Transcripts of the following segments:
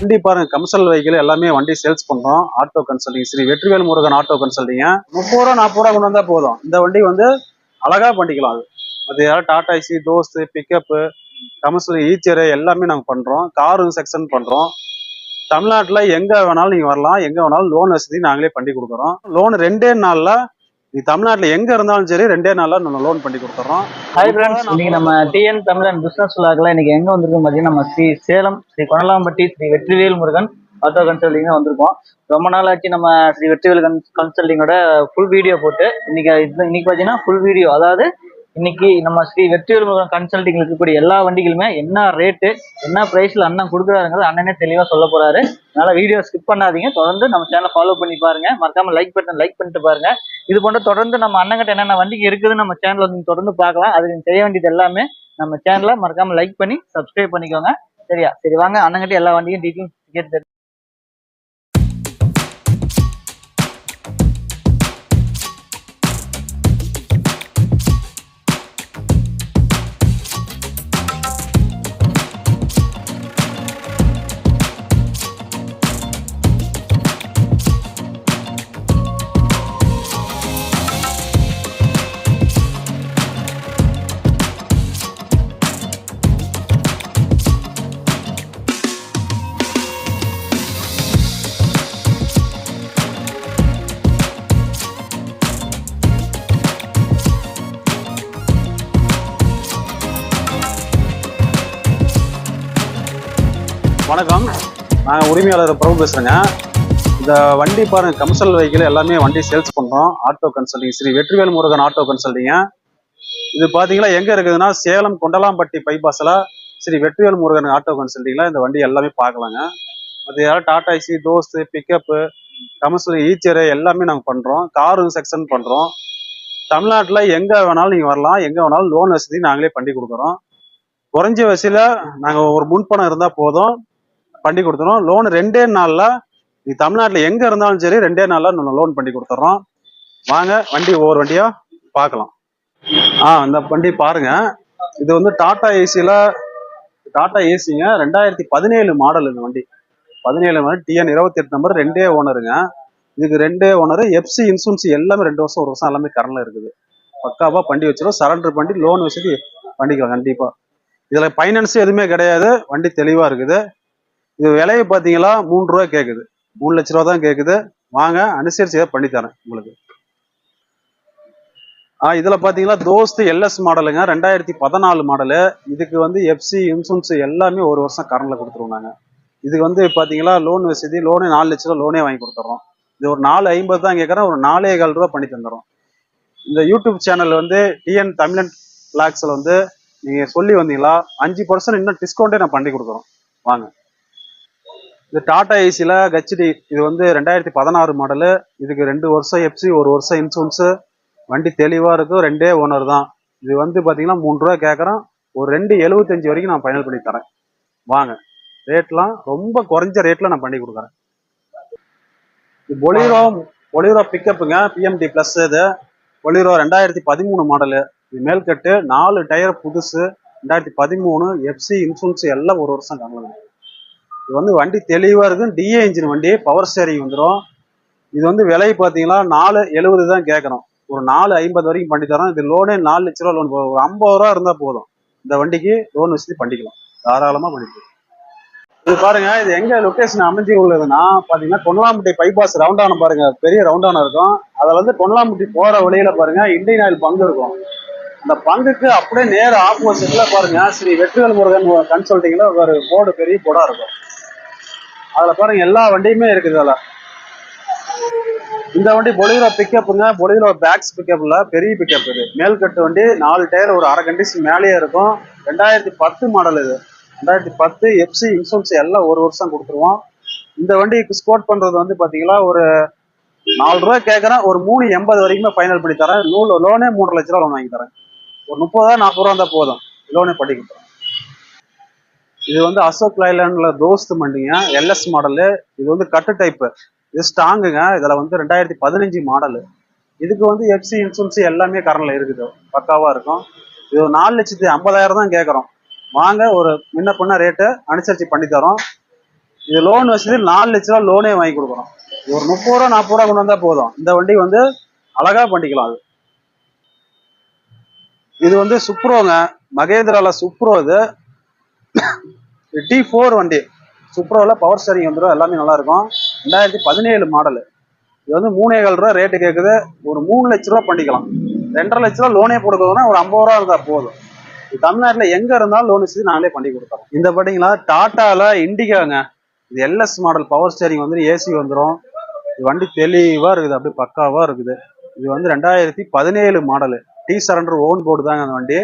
வண்டி பாருங்க commercial vehicle எல்லாமே வண்டி சேல்ஸ் பண்றோம். Auto consulting Sri Vetrivel Murugan auto கன்சல்டிங்க முப்பது ரூபா நாற்பது ரூபா கொண்டு வந்தா போதும். இந்த வண்டி வந்து அழகா பண்ணிக்கலாம் அது. அது யாரும் Tata Ace Dost pickup commercial Eicher எல்லாமே நாங்கள் பண்றோம். காரு செக்ஷன் பண்றோம். தமிழ்நாட்டில் எங்க வேணாலும் நீங்க வரலாம். எங்க வேணாலும் லோன் வசதி நாங்களே பண்ணி கொடுக்குறோம். லோன் ரெண்டே நாள்ல நீ தமிழ்நாட்டில் எங்க இருந்தாலும் சரி ரெண்டே நாள்ல நம்ம லோன் பண்ணி கொடுத்துறோம். ஹாய் ஃப்ரெண்ட்ஸ் இன்னைக்கு நம்ம டிஎன் தமிழன் பிசினஸ் விழாக்கில் இன்னைக்கு எங்க வந்திருக்கோம் பார்த்தீங்கன்னா நம்ம ஸ்ரீ சேலம் ஸ்ரீ கொண்டலாம்பட்டி ஸ்ரீ வெற்றிவேல் முருகன் ஆட்டோ கன்சல்டிங் வந்திருக்கோம். ரொம்ப நாள் ஆச்சு நம்ம ஸ்ரீ வெற்றிவேல் கன் கன்சல்டிங்கோட ஃபுல் வீடியோ போட்டு இன்னைக்கு இது இன்னைக்கு பார்த்தீங்கன்னா ஃபுல் வீடியோ அதாவது இன்னைக்கு நம்ம ஸ்ரீ வெற்றியூர் முருகன் கன்சல்டிங்ல இருக்கக்கூடிய எல்லா வண்டிகளுமே என்ன ரேட்டு என்ன பிரைஸ்ல அண்ணன் கொடுக்குறாருங்கிறது அண்ணனே தெளிவா சொல்ல போறாரு. அதனால வீடியோ ஸ்கிப் பண்ணாதீங்க. தொடர்ந்து நம்ம சேனலை ஃபாலோ பண்ணி பாருங்க. மறக்காம லைக் பட்டன் லைக் பண்ணிட்டு பாருங்க. இது போன்ற தொடர்ந்து நம்ம அண்ணங்கிட்ட என்னென்ன வண்டிக்கு இருக்குதுன்னு நம்ம சேனல் வந்து தொடர்ந்து பார்க்கலாம். அதுக்கு செய்ய வேண்டியது எல்லாமே நம்ம சேனலை மறக்காம லைக் பண்ணி சப்ஸ்கிரைப் பண்ணிக்கோங்க. சரியா? சரி வாங்க. அண்ணங்கிட்ட எல்லா வண்டியும் டீட்டெயில்ஸ் கேட்டு வணக்கம். நான் உரிமையாளர் பிரபு பேசுகிறேங்க இந்த வண்டி பாருங்க கமர்ஷியல் வெஹிக்கிள் எல்லாமே வண்டி சேல்ஸ் பண்ணுறோம் auto consulting Sri Vetrivel Murugan auto கன்சல்டிங்க இது பார்த்தீங்கன்னா எங்கே இருக்குதுன்னா சேலம் கொண்டலாம்பட்டி பைபாஸில் ஸ்ரீ வெற்றிவேல் முருகன் ஆட்டோ கன்சல்டிங்கில் இந்த வண்டி எல்லாமே பார்க்கலாங்க. அது யாராவது Tata Ace Dost pickup commercial Eicher எல்லாமே நாங்கள் பண்ணுறோம் காரு செக்ஷன் பண்ணுறோம் தமிழ்நாட்டில் எங்கே வேணாலும் நீங்கள் வரலாம். எங்கே வேணாலும் லோன் வசதி நாங்களே பண்ணி கொடுக்குறோம். குறைஞ்ச வசதியில் நாங்கள் ஒரு முன்பணம் இருந்தால் போதும். பண்ணி கொடுத்துறோம். லோன் ரெண்டே நாளில் நீ தமிழ்நாட்டில் எங்கே இருந்தாலும் சரி ரெண்டே நாளில் நம்ம லோன் பண்ணி கொடுத்துட்றோம் வாங்க வண்டி ஒவ்வொரு வண்டியாக பார்க்கலாம். ஆ இந்த வண்டி பாருங்க. இது வந்து டாடா ஏசியில் டாடா ஏசிங்க ரெண்டாயிரத்தி பதினேழு மாடல் இந்த வண்டி. பதினேழு மாடல் டிஎன் இருபத்தி எட்டு நம்பர் ரெண்டே ஓனருங்க இதுக்கு ரெண்டே ஓனர் எஃப்சி இன்சூரன்ஸ் எல்லாமே ரெண்டு வருஷம் ஒரு வருஷம் எல்லாமே கரண்டில் இருக்குது. பக்காவாக வண்டி வச்சிடும் சரண்டர் பண்ணி லோன் வசதி பண்ணிக்கலாம் கண்டிப்பாக இதில் ஃபைனான்ஸ் எதுவுமே கிடையாது. வண்டி தெளிவாக இருக்குது. இது விலையை பார்த்தீங்களா? மூணு ரூபா கேட்குது மூணு லட்ச ரூபா தான் கேட்குது வாங்க அனுசரிச்சு ஏதாவது பண்ணித்தரேன் உங்களுக்கு. ஆ இதில் பார்த்தீங்கன்னா தோஸ்து எல்எஸ் மாடலுங்க. ரெண்டாயிரத்தி பதினாலு மாடலு. இதுக்கு வந்து எஃப்சி இன்சூரன்ஸ் எல்லாமே ஒரு வருஷம் கரண்டில் கொடுத்துருவோம் நாங்கள் இதுக்கு வந்து பார்த்தீங்களா? லோன் வசதி லோனே நாலு லட்ச ரூபா லோனே வாங்கி கொடுத்துட்றோம் இது ஒரு நாலு ஐம்பது தான் கேட்குறேன் ஒரு நாலே கால் ரூபா பண்ணி தந்துடுறோம் இந்த யூடியூப் சேனல் வந்து டிஎன் தமிழன் பிளாக்ஸில் வந்து நீங்கள் சொல்லி வந்தீங்களா? அஞ்சு பர்சன்ட் இன்னும் டிஸ்கவுண்ட்டே நான் பண்ணி கொடுக்குறோம். வாங்க. இது டாடா ஏசியில் ஹெச்டி இது வந்து ரெண்டாயிரத்தி பதினாறு மாடலு இதுக்கு ரெண்டு வருஷம் எஃப்சி ஒரு வருஷம் இன்சூரன்ஸு வண்டி தெளிவாக இருக்கும் ரெண்டே ஓனர் தான். இது வந்து பார்த்தீங்கன்னா மூணு ரூபா கேட்குறோம் ஒரு ரெண்டு எழுபத்தஞ்சு வரைக்கும் நான் ஃபைனல் பண்ணி தரேன். வாங்க. ரேட்லாம் ரொம்ப குறைஞ்ச ரேட்டில் நான் பண்ணி கொடுக்குறேன். இது பொலிரோ பொலிரோ பிக்கப்புங்க பிஎம்டி ப்ளஸ் இது. பொலிரோ ரெண்டாயிரத்தி பதிமூணு மாடலு இது மேல்கட்டு நாலு டயர் புதுசு. ரெண்டாயிரத்தி பதிமூணு எஃப்சி இன்சூரன்ஸ் எல்லாம் ஒரு வருஷம் கம்மி இது வந்து வண்டி தெளிவாக இருக்கும். டிஏ இன்ஜின் வண்டி பவர் ஸ்டேரிங் வந்துடும் இது வந்து விலை பார்த்தீங்கன்னா நாலு எழுபது தான் கேட்குறோம். ஒரு நாலு ஐம்பது வரைக்கும் பண்ணி தரோம். இது லோனே நாலு லட்ச ரூபா லோன் ஒரு ஐம்பது ரூபா இருந்தால் போதும். இந்த வண்டிக்கு லோன் வசதி பண்ணிக்கலாம். தாராளமாக பண்ணிக்கலாம். இது பாருங்க இது எங்க லொக்கேஷன் அமைஞ்சு உள்ளதுன்னா பாத்தீங்கன்னா கொண்டலாம்பட்டி பைபாஸ் ரவுண்டான பாருங்க. பெரிய ரவுண்டான இருக்கும். அதுல வந்து கொண்டலாம்பட்டி போற வழியில பாருங்க இந்தியன் ஆயில் பங்கு இருக்கும். அந்த பங்குக்கு அப்படியே நேர ஆப்போசிட்ல பாருங்க ஸ்ரீ வெற்றிவேல் முருகன் கன்சல்டிங்ல ஒரு போர்டு பெரிய போடா இருக்கும். அதுல பாருங்க எல்லா வண்டியுமே இருக்குது அதுல இந்த வண்டி பொலிரோ பிக்கப்புங்க பொலிரோ பேக்ஸ் பிக்கப்ல பெரிய பிக்கப் இது. மேல்கட்டு வண்டி நாலு டயர் ஒரு அரை கண்டிஷன் மேலேயே இருக்கும். ரெண்டாயிரத்தி பத்து மாடல் இது. ரெண்டாயிரத்தி பத்து எஃப்சி இன்சூரன்ஸ் எல்லாம் ஒரு வருஷம் கொடுத்துருவோம். இந்த வண்டிக்கு ஸ்கோட் பண்றது வந்து பாத்தீங்கன்னா ஒரு நாலு ரூபா கேட்கறேன் ஒரு மூணு எண்பது வரைக்குமே ஃபைனல் பண்ணி தரேன். லோனே மூணு லட்ச ரூபா லோன் வாங்கி தரேன். ஒரு முப்பது ரூபா நாற்பது ரூபா இருந்தால் போதும். லோனே பண்ணி கொடுத்துறேன் இது வந்து அசோக் லைலாண்ட்ல தோஸ்து மண்டிங்க எல்எஸ் மாடலு. இது வந்து கட்டு டைப்பு. இது ஸ்ட்ராங்குங்க. இதுல வந்து ரெண்டாயிரத்தி பதினஞ்சு மாடலு. இதுக்கு வந்து எஃப்சி இன்சூரன்ஸ் எல்லாமே கரண்ட்ல இருக்குது. பக்காவா இருக்கும். இது ஒரு நாலு லட்சத்தி ஐம்பதாயிரம் தான் கேட்குறோம் வாங்க ஒரு முன்ன பண்ண ரேட்டு அனுசரிச்சு பண்ணி தரோம். இது லோன் வசதி நாலு லட்ச ரூபா லோனே வாங்கி கொடுக்குறோம். ஒரு முப்பது ரூபா நாற்பது ரூபா கொண்டு வந்தால் போதும். இந்த வண்டி வந்து அழகாக பண்ணிக்கலாம் அது. இது வந்து சுப்ரோங்க மகேந்திரால சுப்ரோ இது. டி ஃபோர் வண்டி. சுப்ரோவில் பவர் ஸ்டேரிங் வந்துடும் எல்லாமே நல்லா இருக்கும் ரெண்டாயிரத்தி பதினேழு மாடல் இது வந்து மூணே கால் ரூபா ரேட்டு கேட்குது ஒரு மூணு லட்ச ரூபா பண்ணிக்கலாம். ரெண்டரை லட்ச ரூபா லோனே போட்டுக்கணும்னா ஒரு ஐம்பது ரூபா இருந்தால் போதும். இது தமிழ்நாட்டில் எங்கே இருந்தாலும் லோன் வச்சு நாங்களே பண்ணி கொடுத்தோம் இந்த பார்த்தீங்களா டாட்டாவில் இண்டிகாங்க இது எல்எஸ் மாடல் பவர் ஸ்டேரிங் வந்து ஏசி வந்துடும் இது வண்டி தெளிவாக இருக்குது. அப்படியே பக்காவாக இருக்குது. இது வந்து ரெண்டாயிரத்தி பதினேழு model T surrender own board தாங்க அந்த வண்டி.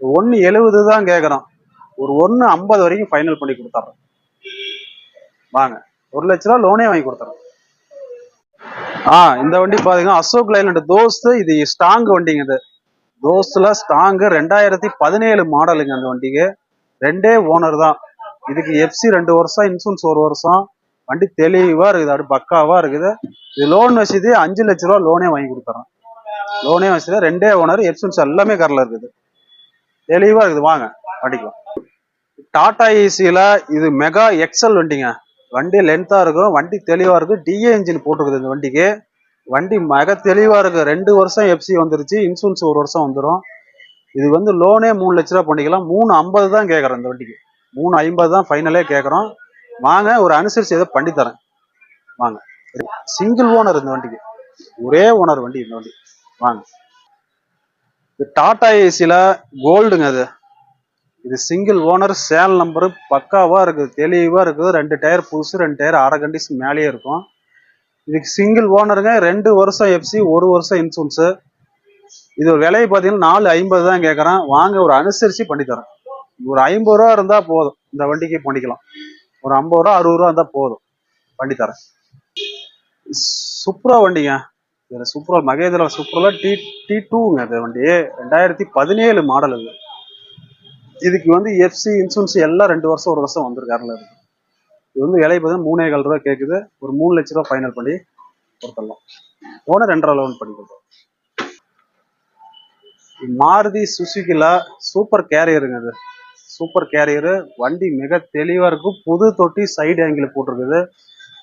ஒன்று எழுபது தான் கேட்குறோம் ஒரு ஒன்று ஐம்பது வரைக்கும் ஃபைனல் பண்ணி கொடுத்துட்றோம் வாங்க. ஒரு லட்ச ரூபா லோனே வாங்கி கொடுத்துறோம் ஆ இந்த வண்டி பாத்தீங்கன்னா அசோக் லைலண்ட் தோஸ்து. இது ஸ்டாங் வண்டிங்க இது. தோஸ்துல ஸ்டாங்கு ரெண்டாயிரத்தி பதினேழு மாடலுங்க அந்த வண்டிக்கு. ரெண்டே ஓனர் தான். இதுக்கு எஃப்சி ரெண்டு வருஷம் இன்சூரன்ஸ் ஒரு வருஷம். வண்டி தெளிவா இருக்குது. அப்படி பக்காவா இருக்குது. இது லோன் வசதி அஞ்சு லட்ச ரூபா லோனே வாங்கி கொடுத்துறோம் லோனே வசதி ரெண்டே ஓனர் எஃப்சூன்ஸ் எல்லாமே கரில் இருக்குது. தெளிவா இருக்குது. வாங்க படிக்கலாம். டாடா ஏசியில இது மெகா எக்ஸல் வண்டிங்க. வண்டி லென்த்தா இருக்கும் வண்டி தெளிவா இருக்கும் டிஏ இன்ஜின் போட்டிருக்குது இந்த வண்டிக்கு. வண்டி மிக தெளிவா இருக்கு. ரெண்டு வருஷம் எஃப்சி வந்துருச்சு இன்சூரன்ஸ் ஒரு வருஷம் வந்துடும் இது வந்து லோனே மூணு லட்ச ரூபா பண்ணிக்கலாம். மூணு ஐம்பது தான் கேட்குறோம் இந்த வண்டிக்கு. மூணு ஐம்பது தான் ஃபைனலே கேட்குறோம் வாங்க ஒரு அனுசரிச்சு ஏதோ பண்ணி தரேன். வாங்க. சிங்கிள் ஓனர் இந்த வண்டிக்கு. ஒரே ஓனர் வண்டி இந்த வண்டி. வாங்க. இது டாடா ஏசியில் கோல்டுங்க அது இது சிங்கிள் ஓனர் சேல் நம்பரு பக்காவாக இருக்குது தெளிவாக இருக்குது ரெண்டு டயர் புதுசு ரெண்டு டயர் அரை கண்டிஷன் மேலேயே இருக்கும் இதுக்கு சிங்கிள் ஓனருங்க ரெண்டு வருஷம் எஃப்சி ஒரு வருஷம் இன்சூரன்ஸு இது விலையை பார்த்தீங்கன்னா நாலு ஐம்பது தான் கேட்குறேன் வாங்க ஒரு அனுசரித்து பண்ணித்தரேன் ஒரு ஐம்பது ரூபா இருந்தால் போதும் இந்த வண்டிக்கு பண்ணிக்கலாம் ஒரு ஐம்பது ரூபா அறுபது ரூபா இருந்தால் போதும் பண்ணி தரேன் சுப்ரா வண்டிங்க இது சுப்ரா மகேந்திரா சுப்ரோல டி டி டூங்க அது வண்டி ரெண்டாயிரத்தி பதினேழு மாடல் இது. இதுக்கு வந்து எஃப்சி இன்சூரன்ஸ் எல்லாம் ரெண்டு வருஷம் ஒரு வருஷம் வந்திருக்காருல இருக்கு இது வந்து விலை பார்த்தீங்கன்னா மூணே கால் ரூபா கேட்குது ஒரு மூணு லட்ச ரூபா ஃபைனல் பண்ணி கொடுத்துடலாம். ஓனர் ரெண்டரை லோன் பண்ணி கொடுத்தோம் மாருதி சுசுகில சூப்பர் கேரியருங்க அது சூப்பர் கேரியரு வண்டி மிக தெளிவாக இருக்கும் புது தொட்டி சைடு ஆங்கிள் போட்டிருக்குது.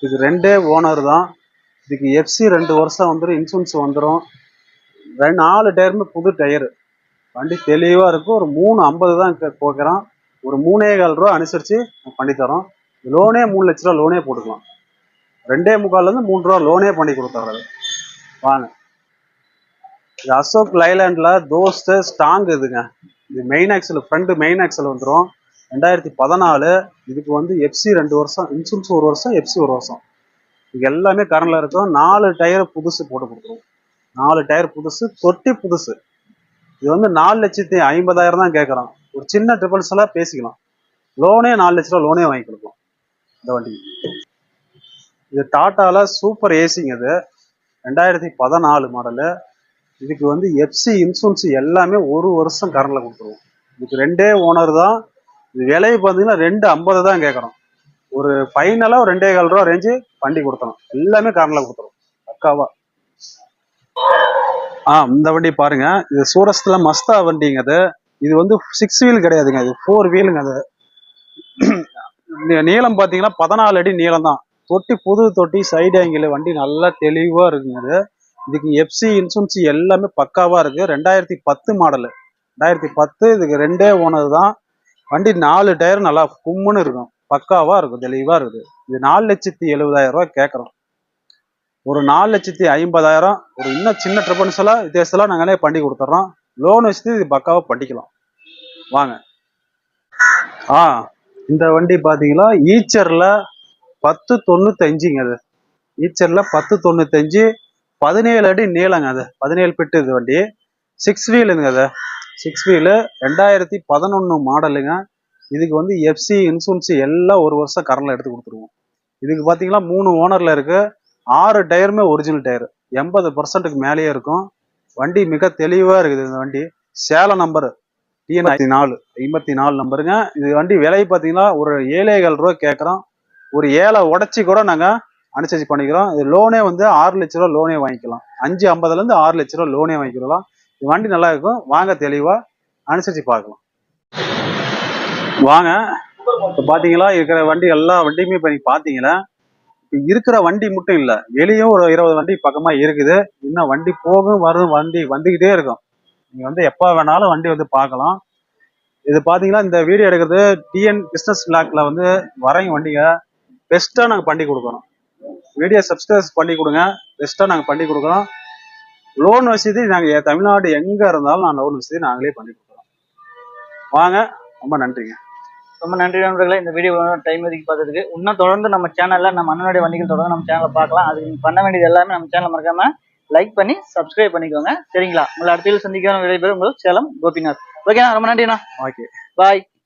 இது ரெண்டே ஓனர் தான். இதுக்கு எஃப்சி ரெண்டு வருஷம் வந்துடும் இன்சூரன்ஸ் வந்துடும் ரெண்டு நாலு டயருமே புது டயரு வண்டி தெளிவாக இருக்கும். ஒரு மூணு ஐம்பது தான் போக்குறோம் ஒரு மூணே கால் ரூபா அனுசரித்து பண்ணி தரோம். லோனே மூணு லட்ச ரூபா லோனே போட்டுக்கலாம். ரெண்டே முக்கால்லேருந்து மூணு ரூபா லோனே பண்ணி கொடுத்துட்றது வாங்க. இது அசோக் லைலாண்டில் தோஸ்து ஸ்டாங் இதுங்க. இது main axle front main axle வந்துடும் ரெண்டாயிரத்தி பதினாலு இதுக்கு வந்து எஃப்சி ரெண்டு வருஷம் இன்சூரன்ஸ் ஒரு வருஷம் எஃப்சி ஒரு வருஷம். இது எல்லாமே கரண்ட்ல இருக்கும். நாலு டயர் புதுசு போட்டு கொடுத்துருவோம். நாலு டயர் புதுசு தொட்டி புதுசு. இது வந்து நாலு லட்சத்தி ஐம்பதாயிரம் தான் கேட்குறோம் ஒரு சின்ன ட்ரிபிள்ஸ் எல்லாம் பேசிக்கலாம். லோனே நாலு லட்ச ரூபா லோனே வாங்கி கொடுக்கலாம். இந்த வண்டி. இது டாட்டால சூப்பர் ஏசிங்க இது. ரெண்டாயிரத்தி பதினாலு மாடலு இதுக்கு வந்து எஃப்சி இன்சூரன்ஸ் எல்லாமே ஒரு வருஷம் கரண்ட்ல கொடுத்துருவோம். இதுக்கு ரெண்டே ஓனர் தான். இது விலையை பார்த்தீங்கன்னா ரெண்டு ஐம்பது தான் கேட்குறோம் ஒரு ஃபைனலாக ஒரு ரெண்டே கால் ரூபா ரேஞ்சு வண்டி கொடுத்துரும் எல்லாமே கரண்ட்ல கொடுத்துரும். அக்காவா ஆ இந்த வண்டி பாருங்க. இது சூரஸ்ல மஸ்தா வண்டிங்க அது இது வந்து சிக்ஸ் வீல் கிடையாதுங்க. இது ஃபோர் வீலுங்க அது. நீளம் பார்த்தீங்கன்னா பதினாலு அடி நீளம் தான். தொட்டி புது தொட்டி சைடு ஆங்கிள் வண்டி நல்லா தெளிவா இருக்குங்க அது. இதுக்கு எஃப்சி இன்சூரன்ஸ் எல்லாமே பக்காவா இருக்கு. ரெண்டாயிரத்தி பத்து மாடலு ரெண்டாயிரத்தி பத்து இதுக்கு ரெண்டே ஓனர் தான் வண்டி நாலு டயர் நல்லா கும்முன்னு இருக்கும். பக்காவா இருக்கும் தெளிவா இருக்குது. இது நாலு லட்சத்தி எழுபதாயிரம் ரூபாய் கேட்குறோம் ஒரு நாலு லட்சத்தி ஐம்பதாயிரம் ஒரு இன்னும் சின்ன ட்ரிபன்ஸ் எல்லாம் நாங்களே பண்ணி கொடுத்துட்றோம் லோன் வச்சு இது பக்காவா பண்ணிக்கலாம். வாங்க. ஆ இந்த வண்டி பாத்தீங்களா? ஈச்சர்ல பத்து தொண்ணூத்தஞ்சுங்க அது. ஈச்சர்ல பத்து தொண்ணூத்தஞ்சு பதினேழு அடி நீளங்க அது. பதினேழு பிட்டு இது வண்டி. சிக்ஸ் வீலுங்க அது. சிக்ஸ் வீலு ரெண்டாயிரத்தி பதினொன்று மாடலுங்க இதுக்கு வந்து எஃப்சி இன்சூரன்ஸ் எல்லாம் ஒரு வருஷம் கரண்டில் எடுத்து கொடுத்துருவோம். இதுக்கு பார்த்தீங்கன்னா மூணு ஓனரில் இருக்கு. ஆறு டயருமே ஒரிஜினல் டயர் எண்பது பர்சன்ட்டுக்கு மேலேயே இருக்கும். வண்டி மிக தெளிவாக இருக்குது இந்த வண்டி. சேலம் நம்பர் டிஎன் ஐம்பத்தி நாலு ஐம்பத்தி நாலு நம்பருங்க இது வண்டி விலை பார்த்தீங்கன்னா ஒரு ஏழேகால் ரூபா கேட்குறோம் ஒரு ஏழை உடச்சி கூட நாங்கள் அனுசரிச்சு பண்ணிக்கிறோம். இது லோனே வந்து ஆறு லட்ச ரூபா லோனே வாங்கிக்கலாம். அஞ்சு ஐம்பதுலேருந்து ஆறு லட்ச ரூபா லோனே வாங்கிக்கலாம். இது வண்டி நல்லா இருக்கும். வாங்க தெளிவாக அனுசரிச்சு பார்க்கலாம். வாங்க. இப்போ பார்த்தீங்களா இருக்கிற வண்டி எல்லா வண்டியுமே இப்போ நீங்கள் பாத்தீங்களா? இருக்கிற வண்டி மட்டும் இல்லை வெளியும் ஒரு இருபது வண்டி பக்கமாக இருக்குது. இன்னும் வண்டி போகும் வரும் வண்டி வந்துக்கிட்டே இருக்கும். நீங்கள் வந்து எப்போ வேணாலும் வண்டி வந்து பார்க்கலாம் இது பார்த்தீங்கன்னா இந்த வீடியோ எடுக்கிறது டிஎன் பிஸ்னஸ் பிளாக்ல வந்து வரையும் வண்டிங்க பெஸ்ட்டாக நாங்கள் பண்ணி கொடுக்குறோம். வீடியோ சப்ஸ்கிரைப் பண்ணி கொடுங்க பெஸ்ட்டாக நாங்கள் பண்ணி கொடுக்குறோம். லோன் வசதி நாங்கள் தமிழ்நாடு எங்கே இருந்தாலும் நான் லோன் வசதி நாங்களே பண்ணி கொடுக்குறோம். வாங்க ரொம்ப நன்றிங்க. ரொம்ப நன்றி நண்பர்களே. இந்த வீடியோ டைம் ஒதுக்கி பார்த்ததுக்கு. இன்னும் தொடர்ந்து நம்ம சேனல்ல நம்ம அண்ணனுடைய வண்டிகள் தொடர்ந்து நம்ம சேனலை பார்க்கலாம். அதுக்கு நீங்க பண்ண வேண்டியது எல்லாமே நம்ம சேனல் மறக்காம லைக் பண்ணி சப்ஸ்கிரைப் பண்ணிக்கோங்க. சரிங்களா? உங்களை அடுத்த சந்திக்கிற விடைபெறும் உங்கள் சேலம் கோபிநாத். ஓகேண்ணா ரொம்ப நன்றிண்ணா. Okay bye